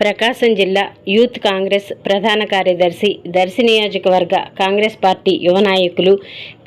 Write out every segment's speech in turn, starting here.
ప్రకాశం జిల్లా యూత్ కాంగ్రెస్ ప్రధాన కార్యదర్శి దర్శి నియోజకవర్గ కాంగ్రెస్ పార్టీ యువ నాయకులు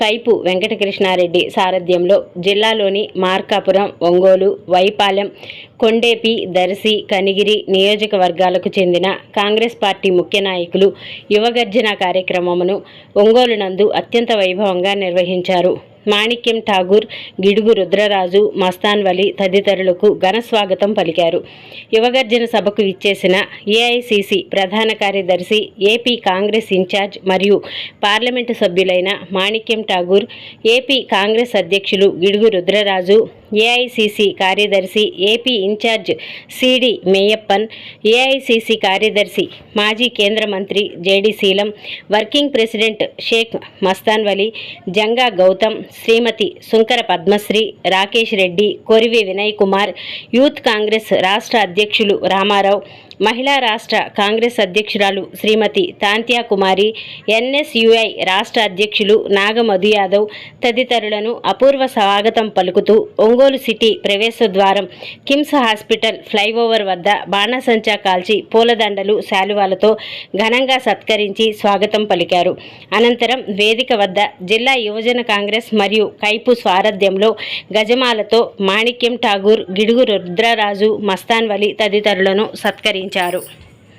కైపు వెంకటకృష్ణారెడ్డి సారథ్యంలో జిల్లాలోని మార్కాపురం ఒంగోలు వైపాలెం కొండేపి దర్శి కనిగిరి నియోజకవర్గాలకు చెందిన కాంగ్రెస్ పార్టీ ముఖ్య నాయకులు యువగర్జన కార్యక్రమమును ఒంగోలు నందు అత్యంత వైభవంగా నిర్వహించారు. మాణిక్యం ఠాగూర్ గిడుగు రుద్రరాజు మస్తాన్ వలి తదితరులకు ఘన స్వాగతం పలికారు. యువగర్జన సభకు ఇచ్చేసిన ఏఐసిసి ప్రధాన కార్యదర్శి ఏపీ కాంగ్రెస్ ఇన్ఛార్జ్ మరియు పార్లమెంటు సభ్యులైన మాణిక్యం ఠాగూర్ ఏపీ కాంగ్రెస్ అధ్యక్షులు గిడుగు రుద్రరాజు ఏఐసిసి కార్యదర్శి AP incharge CD Meiyappan AICC కార్యదర్శి మాజీ కేంద్ర మంత్రి JD Seelam working president Sheikh Mastan Vali Janga Gautam Shrimati Sunkara Padmasri Rakesh Reddy Korivi Vinay Kumar youth Congress రాష్ట్ర అధ్యక్షులు రామారావు మహిళా రాష్ట్ర కాంగ్రెస్ అధ్యక్షురాలు శ్రీమతి తాంత్యా కుమారి ఎన్ఎస్యుఐ రాష్ట్ర అధ్యక్షులు నాగమధు యాదవ్ తదితరులను అపూర్వ స్వాగతం పలుకుతూ ఒంగోలు సిటీ ప్రవేశ ద్వారం కిమ్స్ హాస్పిటల్ ఫ్లైఓవర్ వద్ద బాణాసంచా కాల్చి పూలదండలు శాలువాలతో ఘనంగా సత్కరించి స్వాగతం పలికారు. అనంతరం వేదిక వద్ద జిల్లా యువజన కాంగ్రెస్ మరియు కైపు స్వారథ్యంలో గజమాలతో మాణిక్యం ఠాగూర్ గిడుగు రుద్రరాజు మస్తాన్వలి తదితరులను సత్కరించారు నిర్వహించారు.